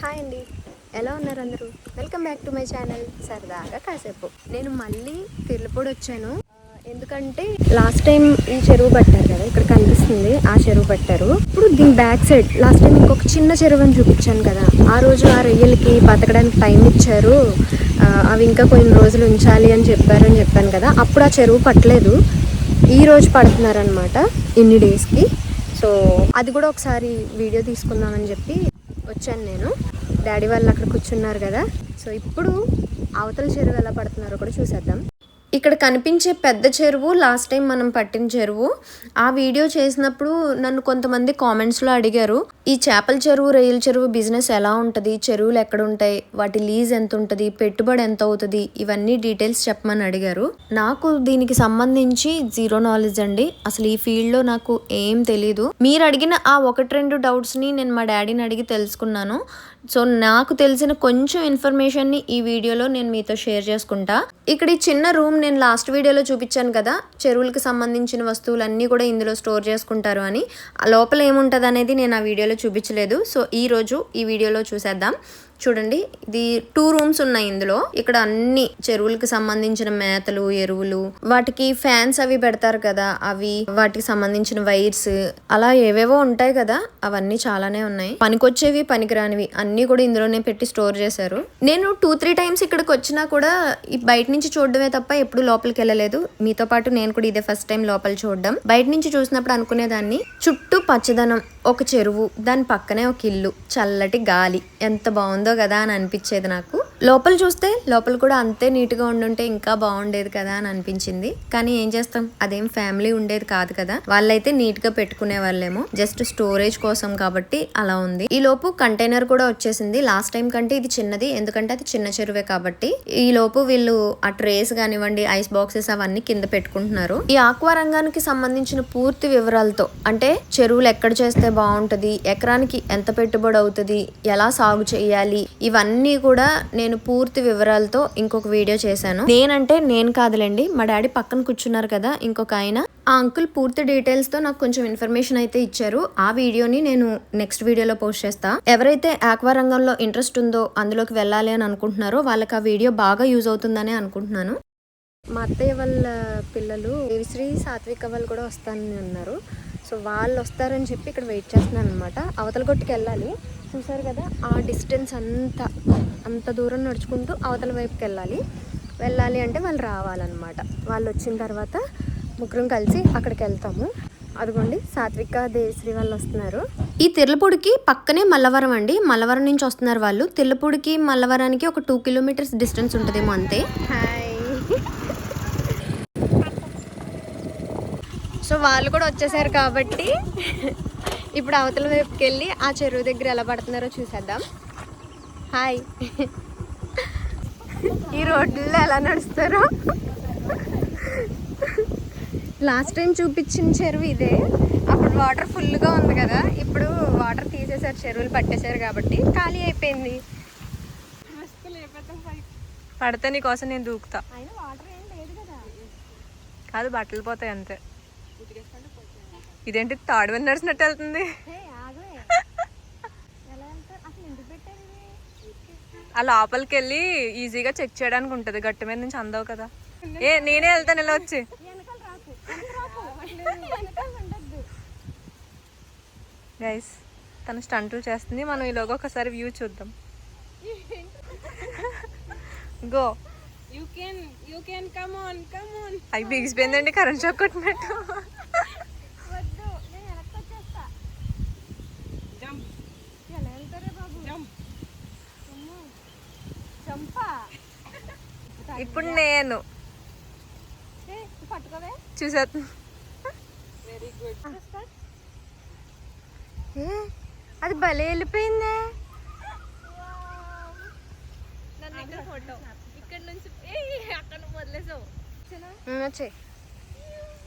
Hi అండి. ఎలా ఉన్నారు అందరూ? Welcome back to my channel సరదాగా కాసేపు. నేను మళ్ళీ తిరుపూడి వచ్చాను. ఎందుకంటే లాస్ట్ టైం ఈ చెరువు పట్టారు కదా ఇక్కడ కనిపిస్తుంది. ఆ చెరువు పట్టారు. ఇప్పుడు దీని బ్యాక్ సైడ్ లాస్ట్ టైం ఇంకొక చిన్న చెరువు అని చూపించాను కదా. ఆ రోజు ఆ రొయ్యలకి బతకడానికి టైం ఇచ్చారు. అవి ఇంకా కొన్ని రోజులు ఉంచాలి అని చెప్పారని చెప్పాను కదా. అప్పుడు ఆ చెరువు పట్టలేదు. ఈ రోజు పడుతున్నారనమాట ఇన్ని డేస్కి సో అది కూడా ఒకసారి వీడియో తీసుకుందామని చెప్పి వచ్చాను నేను. డాడీ వాళ్ళు అక్కడ కూర్చున్నారు కదా. సో ఇప్పుడు అవతల చెరువు ఎలా పడుతున్నారో కూడా చూసేద్దాం. ఇక్కడ కనిపించే పెద్ద చెరువు లాస్ట్ టైం మనం పట్టిన చెరువు. ఆ వీడియో చేసినప్పుడు నన్ను కొంతమంది కామెంట్స్లో అడిగారు ఈ చేపల చెరువు రొయ్యల చెరువు బిజినెస్ ఎలా ఉంటుంది? చెరువులు ఎక్కడ ఉంటాయి? వాటి లీజ్ ఎంత ఉంటుంది? పెట్టుబడి ఎంత అవుతుంది? ఇవన్నీ డీటెయిల్స్ చెప్పమని అడిగారు. నాకు దీనికి సంబంధించి జీరో నాలెడ్జ్ అండి. అసలు ఈ ఫీల్డ్లో నాకు ఏం తెలీదు. మీరు అడిగిన ఆ ఒకటి రెండు డౌట్స్ని నేను మా డాడీని అడిగి తెలుసుకున్నాను. సో నాకు తెలిసిన కొంచెం ఇన్ఫర్మేషన్ని ఈ వీడియోలో నేను మీతో షేర్ చేసుకుంటా. ఇక్కడ ఈ చిన్న రూమ్ నేను లాస్ట్ వీడియోలో చూపించాను కదా చెరువులకు సంబంధించిన వస్తువులన్నీ కూడా ఇందులో స్టోర్ చేసుకుంటారు అని. ఆ లోపల ఏముంటుంది అనేది నేను ఆ వీడియోలో చూపించలేదు. సో ఈ రోజు ఈ వీడియోలో చూసేద్దాం. చూడండి ఇది టూ రూమ్స్ ఉన్నాయి ఇందులో. ఇక్కడ అన్ని చెరువులకు సంబంధించిన మేతలు ఎరువులు వాటికి ఫ్యాన్స్ అవి పెడతారు కదా అవి వాటికి సంబంధించిన వైర్స్ అలా ఏవేవో ఉంటాయి కదా అవన్నీ చాలానే ఉన్నాయి. పనికొచ్చేవి పనికిరానివి అన్ని కూడా ఇందులోనే పెట్టి స్టోర్ చేశారు. నేను టూ త్రీ టైమ్స్ ఇక్కడికి వచ్చినా కూడా ఈ బయట నుంచి చూడడమే తప్ప ఎప్పుడు లోపలికి వెళ్ళలేదు. మీతో పాటు నేను కూడా ఇదే ఫస్ట్ టైం లోపల చూడడం. బయట నుంచి చూసినప్పుడు అనుకునేదాన్ని చుట్టూ పచ్చదనం ఒక చెరువు దాని పక్కనే ఒక ఇల్లు చల్లటి గాలి ఎంత బాగుందో కదా అని అనిపించేది నాకు. లోపల చూస్తే లోపల కూడా అంతే నీట్గా ఉండుంటే ఇంకా బాగుండేది కదా అని అనిపించింది. కానీ ఏం చేస్తాం? అదేం ఫ్యామిలీ ఉండేది కాదు కదా. వాళ్ళైతే నీట్గా పెట్టుకునే వాళ్ళేమో. జస్ట్ స్టోరేజ్ కోసం కాబట్టి అలా ఉంది. ఈ లోపు కంటైనర్ కూడా వచ్చేసింది. లాస్ట్ టైం కంటే ఇది చిన్నది. ఎందుకంటే అది చిన్న చెరువే కాబట్టి. ఈ లోపు వీళ్ళు ఆ ట్రేస్ కానివ్వండి ఐస్ బాక్సెస్ అవన్నీ కింద పెట్టుకుంటున్నారు. ఈ ఆక్వా రంగానికి సంబంధించిన పూర్తి వివరాలతో అంటే చెరువులు ఎక్కడ చేస్తే బాగుంటుంది? ఎకరానికి ఎంత పెట్టుబడి అవుతుంది? ఎలా సాగు చేయాలి? ఇవన్నీ కూడా నేను నేను పూర్తి వివరాలతో ఇంకొక వీడియో చేశాను. నేనంటే నేను కాదులేండి మా డాడీ పక్కన కూర్చున్నారు కదా ఇంకొక ఆయన. ఆ అంకుల్ పూర్తి డీటెయిల్స్తో నాకు కొంచెం ఇన్ఫర్మేషన్ అయితే ఇచ్చారు. ఆ వీడియోని నేను నెక్స్ట్ వీడియోలో పోస్ట్ చేస్తా. ఎవరైతే ఆక్వా రంగంలో ఇంట్రెస్ట్ ఉందో అందులోకి వెళ్ళాలి అని అనుకుంటున్నారో వాళ్ళకి ఆ వీడియో బాగా యూజ్ అవుతుందని అనుకుంటున్నాను. మా అత్తయ్య వాళ్ళ పిల్లలు శ్రీ సాత్విక వాళ్ళు కూడా వస్తానని ఉన్నారు సో వాళ్ళు వస్తారని చెప్పి ఇక్కడ వెయిట్ చేస్తున్నాను అనమాట అవతల కొట్టుకు వెళ్ళాలి చూసారు కదా ఆ డిస్టెన్స్ అంతా అంత దూరం నడుచుకుంటూ అవతల వైపుకి వెళ్ళాలి వెళ్ళాలి అంటే వాళ్ళు రావాలన్నమాట. వాళ్ళు వచ్చిన తర్వాత ముగ్గురం కలిసి అక్కడికి వెళ్తాము అదిగోండి సాత్విక దేశ్రీ వాళ్ళు వస్తున్నారు ఈ తిర్లపూడికి పక్కనే మల్లవరం అండి. మల్లవరం నుంచి వస్తున్నారు వాళ్ళు. తిర్లపూడికి మల్లవరానికి ఒక టూ కిలోమీటర్స్ డిస్టెన్స్ ఉంటుందేమో అంతే. హాయ్ సో వాళ్ళు కూడా వచ్చేసారు కాబట్టి ఇప్పుడు అవతల వైపుకి వెళ్ళి ఆ చెరువు దగ్గర ఎలా పడుతున్నారో చూసేద్దాం. హాయ్ ఈ రోడ్లలో ఎలా నడుస్తారో. లాస్ట్ టైం చూపించిన చెరువు ఇదే. అప్పుడు వాటర్ ఫుల్గా ఉంది కదా. ఇప్పుడు వాటర్ తీసేసారు చెరువులు పట్టేశారు కాబట్టి ఖాళీ అయిపోయింది. పడితే నీకోసం నేను దూకుతా. కాదు బట్టలు పోతాయి అంతే. ఇదేంటి తాడు మీద నడిచినట్టు వెళ్తుంది? ఆ లోపలికి వెళ్ళి ఈజీగా చెక్ చేయడానికి ఉంటుంది. గట్టి మీద నుంచి అందవు కదా. ఏ నేనే వెళ్తాను ఇలా వచ్చి. గైస్ తను స్టంట్లు చేస్తుంది. మనం ఈలోగా ఒకసారి వ్యూ చూద్దాం. Go You can, you can come on, come on. అవి బిగిసిపోయిందండి కరెంట్ షాక్ కొట్టినట్టు వద్దు నేను వెనక్కి వచ్చేస్తా Jump, ఎలా వెళ్తారే బాబు jump. చంపా ఇప్పుడు నేను. ఏ అది భలే వెళ్ళిపోయిందే. వచ్చే.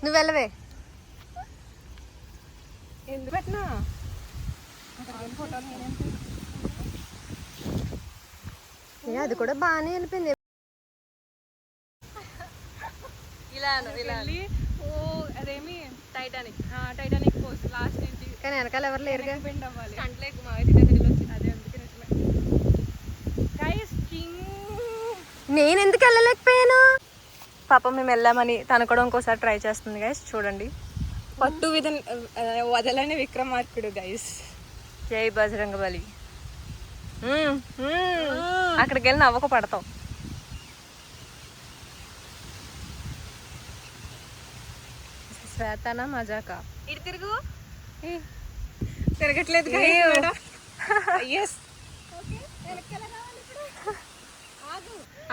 నువ్వు వెళ్ళవే. ఎందుకు పెట్టినా? అది కూడా బాగానే వెళ్ళిపోయింది. వెళ్ళి ఓ అదేమి? టైటానిక్ టైటానిక్ పోస్ట్ లాస్ట్ ఏంటి? కానీ వెనకాల ఎవరు లేరు బెండ్ అవ్వాలి కంట్లే మావైతే దగ్గరికి వచ్చింది అదే అందుకే నిజమే. గైస్ నేను ఎందుకు వెళ్ళలేకపోయాను? పాపం మేము వెళ్ళామని తను కూడా ఇంకోసారి ట్రై చేస్తుంది గైస్ చూడండి. పట్టు విధ వదలని విక్రమార్కుడు గైస్ జై బజరంగ బలి అక్కడికి వెళ్ళి నవ్వక పడతాం. శ్వేతన మజాక? ఇటు తిరుగు. తిరగట్లేదు. ఎస్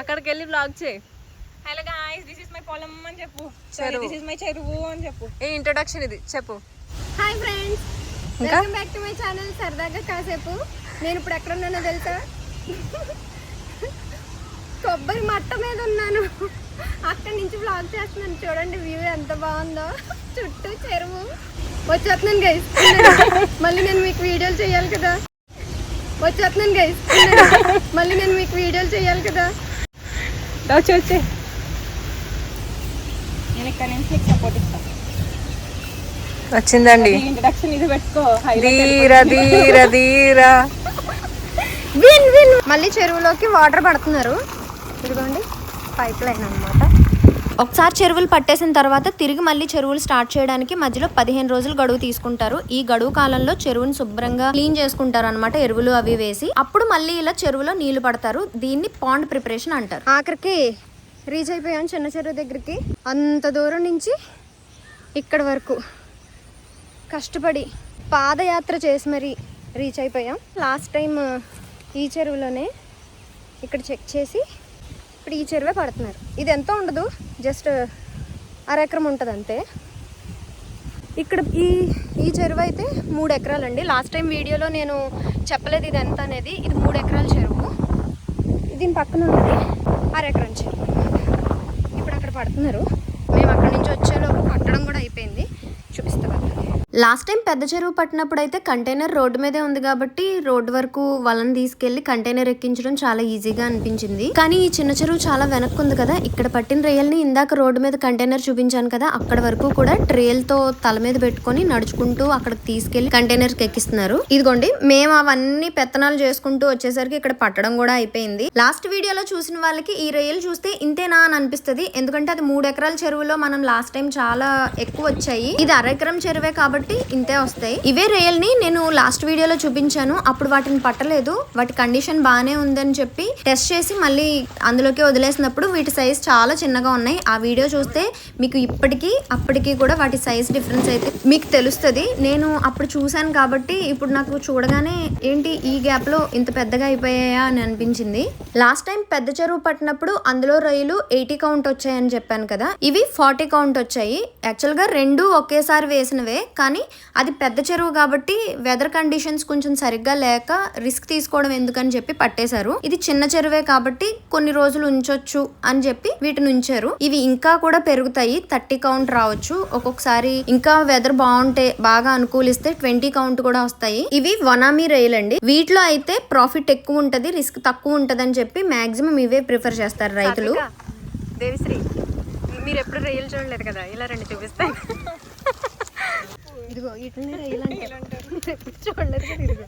అక్కడికి వెళ్ళి బ్లాగ్ చేయి. Hello guys this is my పొలం అని చెప్పు. చెరువు. దిస్ ఇస్ మై చెరువు అని చెప్పు. ఏ ఇంట్రొడక్షన్ ఇది. చెప్పు. Hi friends? Welcome back to my channel సరదాగా కాసేపు. నేను ఇప్పుడు ఎక్కడ ఉన్నానో తెలుసా? కొబ్బరి మట్ట మీద ఉన్నాను. అక్కడి నుంచి బ్లాగ్ చేస్తున్నాను. చూడండి వ్యూ ఎంత బాగుందో. చుట్టూ చెరువు. వచ్చేస్తున్నాను గైస్ మళ్ళీ నేను మీకు వీడియోలు చేయాలి కదా. వచ్చేస్తున్నాను గైస్ మళ్ళీ నేను మీకు వీడియోలు చేయాలి కదా. వచ్చి వచ్చి నేను ఇక్కడ నుంచి సపోర్ట్ ఇస్తాను వచ్చిందండి. ఇంట్రడక్షన్ ఇది పెట్టుకో. ధీర ధీర ధీర. విన్ విన్ మళ్ళీ చెరువులోకి వాటర్ పడుతున్నారు. ఇదిగోండి. పైప్ లైన్ అనమాట ఒకసారి చెరువులు పట్టేసిన తర్వాత తిరిగి మళ్ళీ చెరువులు స్టార్ట్ చేయడానికి మధ్యలో పదిహేను రోజులు గడువు తీసుకుంటారు. ఈ గడువు కాలంలో చెరువుని శుభ్రంగా క్లీన్ చేసుకుంటారు అనమాట ఎరువులు అవి వేసి. అప్పుడు మళ్ళీ ఇలా చెరువులో నీళ్ళు పడతారు. దీన్ని పాండ్ ప్రిపరేషన్ అంటారు. ఆఖరికి రీచ్ అయిపోయాం చిన్న చెరువు దగ్గరికి. అంత దూరం నుంచి ఇక్కడ వరకు కష్టపడి పాదయాత్ర చేసి మరి రీచ్ అయిపోయాం. లాస్ట్ టైం ఈ చెరువులోనే ఇక్కడ చెక్ చేసి ఇప్పుడు ఈ చెరువే పడుతున్నారు. ఇది ఎంతో ఉండదు? జస్ట్ అరెకరం ఉంటుంది అంతే. ఇక్కడ ఈ ఈ చెరువు అయితే మూడు ఎకరాలండి. లాస్ట్ టైం వీడియోలో నేను చెప్పలేదు ఇది ఎంత అనేది. ఇది మూడు ఎకరాల చెరువు. దీని పక్కన ఉన్నది అరెకరం చెరువు. ఇప్పుడు అక్కడ పడుతున్నారు. మేము అక్కడి నుంచి వచ్చేలోపు కట్టడం కూడా అయిపోయింది. చూపిస్తాం లాస్ట్ టైం పెద్ద చెరువు పట్టినప్పుడు అయితే కంటైనర్ రోడ్డు మీదే ఉంది కాబట్టి రోడ్డు వరకు వాళ్ళని తీసుకెళ్ళి కంటైనర్ ఎక్కించడం చాలా ఈజీగా అనిపించింది. కానీ ఈ చిన్న చెరువు చాలా వెనక్కు ఉంది కదా ఇక్కడ పట్టిన రొయ్యల్ని ఇందాక రోడ్డు మీద కంటైనర్ చూపించాను కదా అక్కడ వరకు కూడా ట్రేల్తో తల మీద పెట్టుకొని నడుచుకుంటూ అక్కడికి తీసుకెళ్ళి కంటైనర్కి ఎక్కిస్తున్నారు. ఇదిగోండి మేము అవన్నీ పెత్తనాలు చేసుకుంటూ వచ్చేసరికి ఇక్కడ పట్టడం కూడా అయిపోయింది. లాస్ట్ వీడియోలో చూసిన వాళ్ళకి ఈ రొయ్యలు చూస్తే ఇంతేనా అని అనిపిస్తుంది. ఎందుకంటే అది మూడు ఎకరాల చెరువులో మనం లాస్ట్ టైం చాలా ఎక్కువ వచ్చాయి. ఇది అర ఎకరం చెరువే కాబట్టి ఇంతే వస్తాయి. ఇవే రేయల్ని నేను లాస్ట్ వీడియోలో చూపించాను. అప్పుడు వాటిని పట్టలేదు. వాటి కండిషన్ బాగానే ఉందని చెప్పి టెస్ట్ చేసి మళ్ళీ అందులోకి వదిలేసినప్పుడు వీటి సైజ్ చాలా చిన్నగా ఉన్నాయి. ఆ వీడియో చూస్తే మీకు ఇప్పటికీ అప్పటికి కూడా వాటి సైజ్ డిఫరెన్స్ అయితే మీకు తెలుస్తుంది. నేను అప్పుడు చూశాను కాబట్టి ఇప్పుడు నాకు చూడగానే ఏంటి ఈ గ్యాప్లో ఇంత పెద్దగా అయిపోయాయా అని అనిపించింది. లాస్ట్ టైం పెద్ద చెరువు పట్టినప్పుడు అందులో రొయ్యలు ఎయిటీ కౌంట్ వచ్చాయని చెప్పాను కదా. ఇవి ఫార్టీ కౌంట్ వచ్చాయి. యాక్చువల్గా రెండు ఒకేసారి వేసినవే కానీ కానీ అది పెద్ద చెరువు కాబట్టి వెదర్ కండిషన్స్ కొంచెం సరిగ్గా లేక రిస్క్ తీసుకోవడం ఎందుకని చెప్పి పట్టేశారు. ఇది చిన్న చెరువే కాబట్టి కొన్ని రోజులు ఉంచొచ్చు అని చెప్పి వీటిని ఉంచారు. ఇవి ఇంకా కూడా పెరుగుతాయి. థర్టీ కౌంట్ రావచ్చు. ఒక్కొక్కసారి ఇంకా వెదర్ బాగుంటే బాగా అనుకూలిస్తే ట్వంటీ కౌంట్ కూడా వస్తాయి. ఇవి వనామీ రైల్ అండి. వీటిలో అయితే ప్రాఫిట్ ఎక్కువ ఉంటది రిస్క్ తక్కువ ఉంటది అని చెప్పి మాక్సిమం ఇవే ప్రిఫర్ చేస్తారు రైతులు. దేవిశ్రీ మీరు ఎప్పుడు రైలు చూడలేదు కదా? ఇలా రండి చూపిస్తాను. ఇదిగో ఇట్లనే అంటారు చూడలేదు ఇదిగో.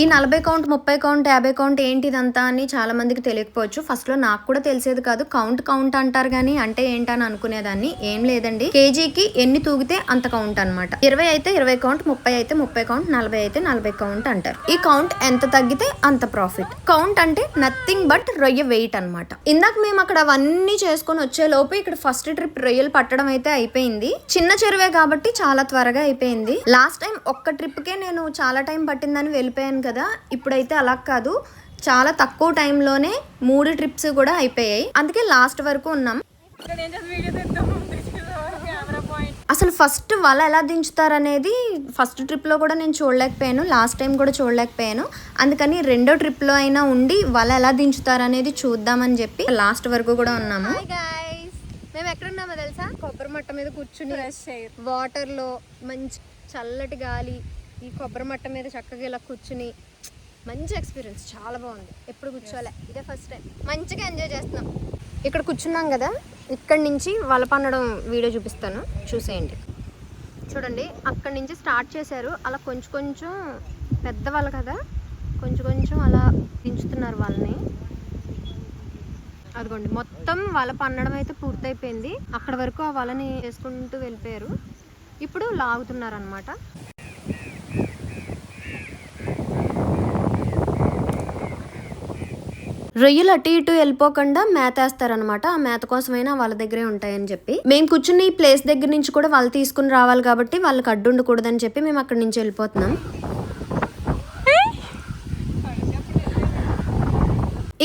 ఈ నలభై కౌంట్ ముప్పై కౌంట్ యాభై కౌంట్ ఏంటి ఇదంతా అని చాలా మందికి తెలియకపోవచ్చు. ఫస్ట్లో నాకు కూడా తెలిసేది కాదు. కౌంట్ కౌంట్ అంటారు కానీ అంటే ఏంటని అనుకునేదాన్ని. ఏం లేదండి. కేజీకి ఎన్ని తూగితే అంత కౌంట్ అనమాట ఇరవై అయితే ఇరవై కౌంట్ ముప్పై అయితే ముప్పై కౌంట్ నలభై అయితే నలభై కౌంట్ అంటారు. ఈ కౌంట్ ఎంత తగ్గితే అంత ప్రాఫిట్ కౌంట్ అంటే నథింగ్ బట్ రొయ్య వెయిట్ అనమాట ఇందాక మేము అక్కడ అవన్నీ చేసుకొని వచ్చే లోపు ఇక్కడ ఫస్ట్ ట్రిప్ రొయ్యలు పట్టడం అయితే అయిపోయింది. చిన్న చెరువే కాబట్టి చాలా త్వరగా అయిపోయింది. లాస్ట్ టైం ఒక్క ట్రిప్ కే నేను చాలా టైం పట్టిందని వెళ్ళిపోయాను కదా ఇప్పుడైతే అలా కాదు. చాలా తక్కువ టైంలోనే మూడు ట్రిప్స్ కూడా అయిపోయాయి. అందుకే లాస్ట్ వరకు ఉన్నాం. ఇక్కడ ఏం చేసి వీడియో తెద్దాం కెమెరా పాయింట్ అసలు ఫస్ట్ వల ఎలా దించుతారనేది ఫస్ట్ ట్రిప్లో కూడా నేను చూడలేకపోయాను లాస్ట్ టైం కూడా చూడలేకపోయాను. అందుకని రెండో ట్రిప్లో అయినా ఉండి వల ఎలా దించుతారనేది చూద్దామని చెప్పి లాస్ట్ వరకు కూడా ఉన్నాము. మేము ఎక్కడ ఉన్నామో తెలుసా? కొబ్బరి మట్ట మీద కూర్చుని వాటర్లో మంచి చల్లటి గాలి ఈ కొబ్బరి మట్ట మీద చక్కగా ఇలా కూర్చుని మంచి ఎక్స్పీరియన్స్ చాలా బాగుంది. ఎప్పుడు కూర్చోలే. ఇదే ఫస్ట్ టైం మంచిగా ఎంజాయ్ చేస్తున్నాం. ఇక్కడ కూర్చున్నాం కదా ఇక్కడ నుంచి వల పన్నడం వీడియో చూపిస్తాను. చూసేయండి. చూడండి అక్కడి నుంచి స్టార్ట్ చేశారు. అలా కొంచెం కొంచెం పెద్ద వల కదా కొంచెం కొంచెం అలా దించుతున్నారు వాళ్ళని. అదిగోండి మొత్తం వల పన్నడం అయితే పూర్తయిపోయింది. అక్కడ వరకు ఆ వలని వేసుకుంటూ వెళ్ళిపోయారు. ఇప్పుడు లాగుతున్నారు అనమాట రొయ్యలు అటు ఇటు వెళ్ళిపోకుండా మేత వేస్తారనమాట ఆ మేత కోసమైనా వాళ్ళ దగ్గరే ఉంటాయని చెప్పి. మేము కూర్చున్న ఈ ప్లేస్ దగ్గర నుంచి కూడా వాళ్ళు తీసుకుని రావాలి కాబట్టి వాళ్ళకి అడ్డు ఉండకూడదని చెప్పి మేము అక్కడి నుంచి వెళ్ళిపోతున్నాం.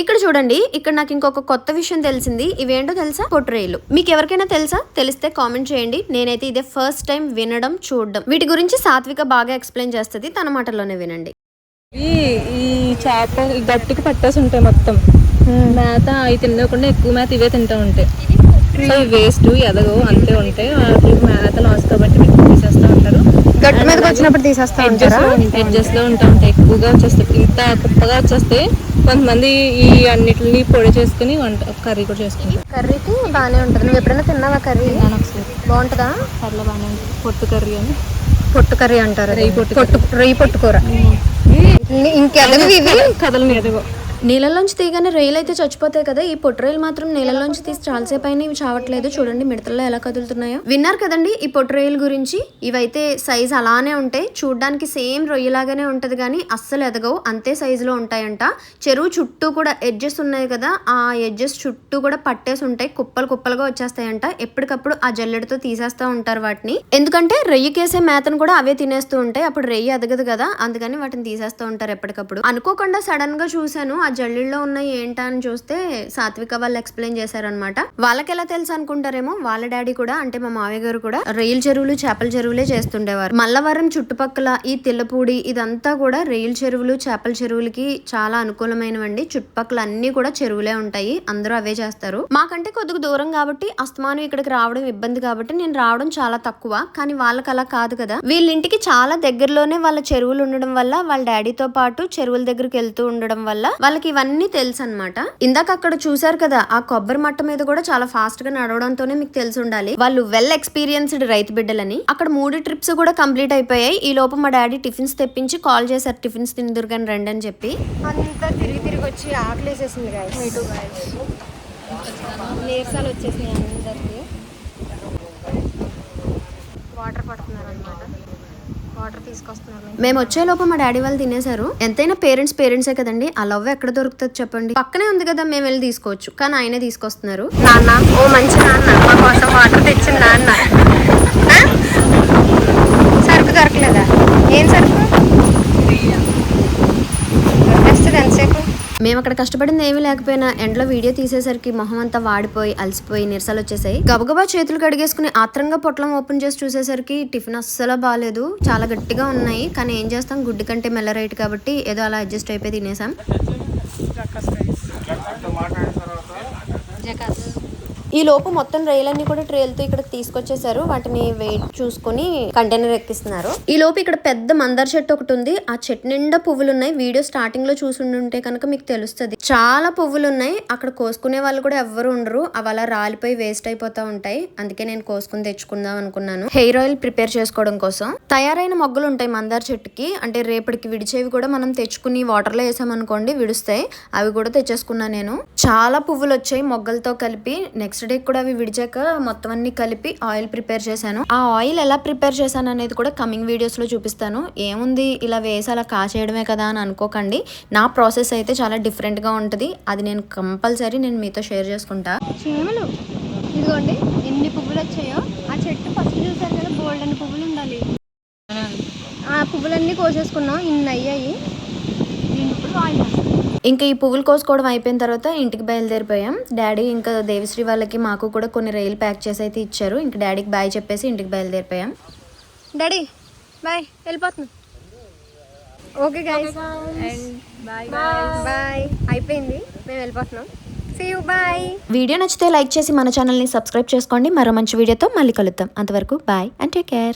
ఇక్కడ చూడండి ఇక్కడ నాకు ఇంకొక కొత్త విషయం తెలిసింది. ఇవేంటో తెలుసా? పొట్రేలు మీకు ఎవరికైనా తెలుసా? తెలిస్తే కామెంట్ చేయండి. నేనైతే ఇదే ఫస్ట్ టైం వినడం చూడడం. వీటి గురించి సాత్విక బాగా ఎక్స్ప్లెయిన్ చేస్తుంది తన మాటల్లోనే వినండి. ఈ చేప గట్టుకి పట్టేసి ఉంటాయి మొత్తం. మేత అవి తినకుండా ఎక్కువ మేత ఇవే తింటూ ఉంటాయి సో వేస్ట్ ఎదగవు అంతే ఉంటాయి. వాటికి మేత లాస్ కాబట్టి మీకు తీసేస్తూ ఉంటారు. గట్టు మీదకి వచ్చినప్పుడు తీసేస్తా ఎడ్జెస్లో ఉంటా ఉంటాయి. ఎక్కువగా వచ్చేస్తాయి. ఇంత కుప్పగా వచ్చేస్తే కొంతమంది ఈ అన్నిటిని పొడి చేసుకుని వంట కర్రీ కూడా చేసుకుంటారు. కర్రీకి బాగానే ఉంటుంది. నువ్వు ఎప్పుడైనా తిన్నావా కర్రీ? బాగుంటుందా? కర్రీలో బాగానే ఉంటుంది పొట్టు కర్రీ అని. పొట్టు కర్రీ అంటారు పొట్టు పొట్టు రొయ్యి పొట్టు కూర. ఇంకెదవి ఇవి? కథలు ఎదగో నీళ్ళలోంచి తీయగానే రొయ్యలు అయితే చచ్చిపోతాయి కదా. ఈ పొట్టు రొయ్యలు మాత్రం నీళ్ళలోంచి తీసి చాలాసేపు అయినా ఇవి చావట్లేదు. చూడండి మిడతల్లో ఎలా కదులుతున్నాయో. విన్నారు కదండి ఈ పొట్టు రొయ్యల గురించి. ఇవైతే సైజ్ అలానే ఉంటాయి. చూడడానికి సేమ్ రొయ్యలాగానే ఉంటది కానీ అస్సలు ఎదగవు. అంతే సైజులో ఉంటాయంట. చెరువు చుట్టూ కూడా ఎడ్జెస్ ఉన్నాయి కదా. ఆ ఎడ్జెస్ చుట్టూ కూడా పట్టేసి ఉంటాయి. కుప్పలు కుప్పలుగా వచ్చేస్తాయంట. ఎప్పటికప్పుడు ఆ జల్లెడతో తీసేస్తూ ఉంటారు వాటిని. ఎందుకంటే రొయ్యకేసే మేతను కూడా అవే తినేస్తూ ఉంటాయి. అప్పుడు రొయ్య ఎదగదు కదా. అందుకని వాటిని తీసేస్తూ ఉంటారు ఎప్పటికప్పుడు. అనుకోకుండా సడన్గా చూశాను. ఆ జల్లిల్లో ఉన్నాయి ఏంటా అని చూస్తే సాత్విక వాళ్ళు ఎక్స్ప్లెయిన్ చేశారనమాట వాళ్ళకి ఎలా తెలుసు అనుకుంటారేమో వాళ్ళ డాడీ కూడా అంటే మా మావయ్య గారు కూడా రొయ్యల చెరువులు చేపల చెరువులే చేస్తుండేవారు. మల్లవరం చుట్టుపక్కల ఈ తిల్లపూడి ఇదంతా కూడా రొయ్యల చెరువులు చేపల చెరువులకి చాలా అనుకూలమైనవండి. చుట్టుపక్కల అన్ని కూడా చెరువులే ఉంటాయి. అందరూ అవే చేస్తారు. మాకంటే కొద్దిగా దూరం కాబట్టి అస్తమానం ఇక్కడికి రావడం ఇబ్బంది కాబట్టి నేను రావడం చాలా తక్కువ. కానీ వాళ్ళకి అలా కాదు కదా. వీళ్ళ ఇంటికి చాలా దగ్గరలోనే వాళ్ళ చెరువులు ఉండడం వల్ల వాళ్ళ డాడీతో పాటు చెరువుల దగ్గరికి వెళ్తూ ఉండడం వల్ల వాళ్ళకి ఇవన్నీ తెలుసు అనమాట ఇందాక అక్కడ చూసారు కదా ఆ కొబ్బరి మట్ట మీద కూడా చాలా ఫాస్ట్గా నడవడంతోనే మీకు తెలిసి ఉండాలి వాళ్ళు వెల్ ఎక్స్పీరియన్స్డ్ రైతు బిడ్డలని. అక్కడ మూడు ట్రిప్స్ కూడా కంప్లీట్ అయిపోయాయి. ఈ లోపు మా డాడీ టిఫిన్స్ తెప్పించి కాల్ చేశారు. టిఫిన్స్ తిందురు కానీ రండి అని చెప్పి. అంతా తిరిగి తిరిగి వచ్చి ఆకలేసేసింది నీరసాలు వచ్చేసినాయి అందరికి. వాటర్ పడుతున్నారు అనమాట వాటర్ తీసుకొస్తున్నారు. మేము వచ్చే లోపు మా డాడీ వాళ్ళు తినేశారు. ఎంతైనా పేరెంట్స్ పేరెంట్సే కదండి. ఆ లవ్ ఎక్కడ దొరుకుతుంది చెప్పండి. పక్కనే ఉంది కదా మేము వెళ్ళి తీసుకోవచ్చు. కానీ ఆయనే తీసుకొస్తున్నారు. నాన్న ఓ మంచి నాన్న. మా కోసం వాటర్ తెచ్చిన నాన్న? సరుకు దొరకలేదా? ఏం సరుకు? మేము అక్కడ కష్టపడింది ఏమీ లేకపోయినా ఎండలో వీడియో తీసేసరికి మొహం అంతా వాడిపోయి అలసిపోయి నిరసాలు వచ్చేసాయి. గబగబా చేతులు కడిగేసుకుని ఆత్రంగా పొట్లం ఓపెన్ చేసి చూసేసరికి టిఫిన్ అస్సలు బాగాలేదు. చాలా గట్టిగా ఉన్నాయి. కానీ ఏం చేస్తాం? గుడ్డు కంటే మెల్లరైట్ కాబట్టి ఏదో అలా అడ్జస్ట్ అయిపోయి తినేసాం. ఈ లోపు మొత్తం రైలన్నీ కూడా ట్రైల్తో ఇక్కడ తీసుకొచ్చేసారు వాటిని వెయిట్ చూసుకొని కంటైనర్ ఎక్కిస్తున్నారు. ఈ లోపు ఇక్కడ పెద్ద మందార చెట్టు ఒకటి ఉంది. ఆ చెట్టు నిండా పువ్వులు ఉన్నాయి వీడియో స్టార్టింగ్లో చూసుంటుంటే కనుక మీకు తెలుస్తుంది. చాలా పువ్వులు ఉన్నాయి అక్కడ కోసుకునే వాళ్ళు కూడా ఎవ్వరు ఉండరు. అవి అలా రాలిపోయి వేస్ట్ అయిపోతా ఉంటాయి. అందుకే నేను కోసుకుని తెచ్చుకుందాం అనుకున్నాను. హెయిర్ ఆయిల్ ప్రిపేర్ చేసుకోవడం కోసం. తయారైన మొగ్గలు ఉంటాయి మందార చెట్టుకి. అంటే రేపటికి విడిచేవి కూడా మనం తెచ్చుకుని వాటర్లో వేసామనుకోండి విడుస్తాయి. అవి కూడా తెచ్చేసుకున్నా నేను. చాలా పువ్వులు వచ్చాయి మొగ్గలతో కలిపి. నెక్స్ట్ డే కూడా అవి విడిచాక మొత్తం అన్ని కలిపి ఆయిల్ ప్రిపేర్ చేశాను. ఆ ఆయిల్ ఎలా ప్రిపేర్ చేశాను అనేది కూడా కమింగ్ వీడియోస్లో చూపిస్తాను. ఏముంది ఇలా వేసి అలా కాచేయడమే కదా అని అనుకోకండి. నా ప్రాసెస్ అయితే చాలా డిఫరెంట్గా ఉంటుంది. అది నేను కంపల్సరీ నేను మీతో షేర్ చేసుకుంటా. చీమలు? ఇదిగోండి ఎన్ని పువ్వులు వచ్చాయో. ఆ చెట్టు ఫస్ట్ చూసారు కదా గోల్డ్ అని పువ్వులు ఉండాలి. ఆ. పువ్వులన్నీ కోసేసుకున్నాం. ఇన్ని అయ్యాయి. ఇప్పుడు ఆయిల్ ఇంకా ఈ పువ్వులు కోసుకోవడం అయిపోయిన తర్వాత ఇంటికి బయలుదేరిపోయాం. డాడీ ఇంకా దేవిశ్రీ వాళ్ళకి మాకు కూడా కొన్ని రైలు ప్యాక్ చేసి అయితే ఇచ్చారు. ఇంకా డాడీకి బాయ్ చెప్పేసి ఇంటికి బయలుదేరిపోయాం. డాడీ బాయ్ వెళ్ళిపోతున్నాం. ఓకే గైస్ బాయ్ అయిపోయింది. మేము వెళ్ళిపోతున్నాం. సీ యూ బాయ్ వీడియో నచ్చితే లైక్ చేసి మన ఛానల్ని సబ్స్క్రైబ్ చేసుకోండి. మరో మంచి వీడియోతో మళ్ళీ కలుద్దాం. అంతవరకు బాయ్ అండ్ టేక్ కేర్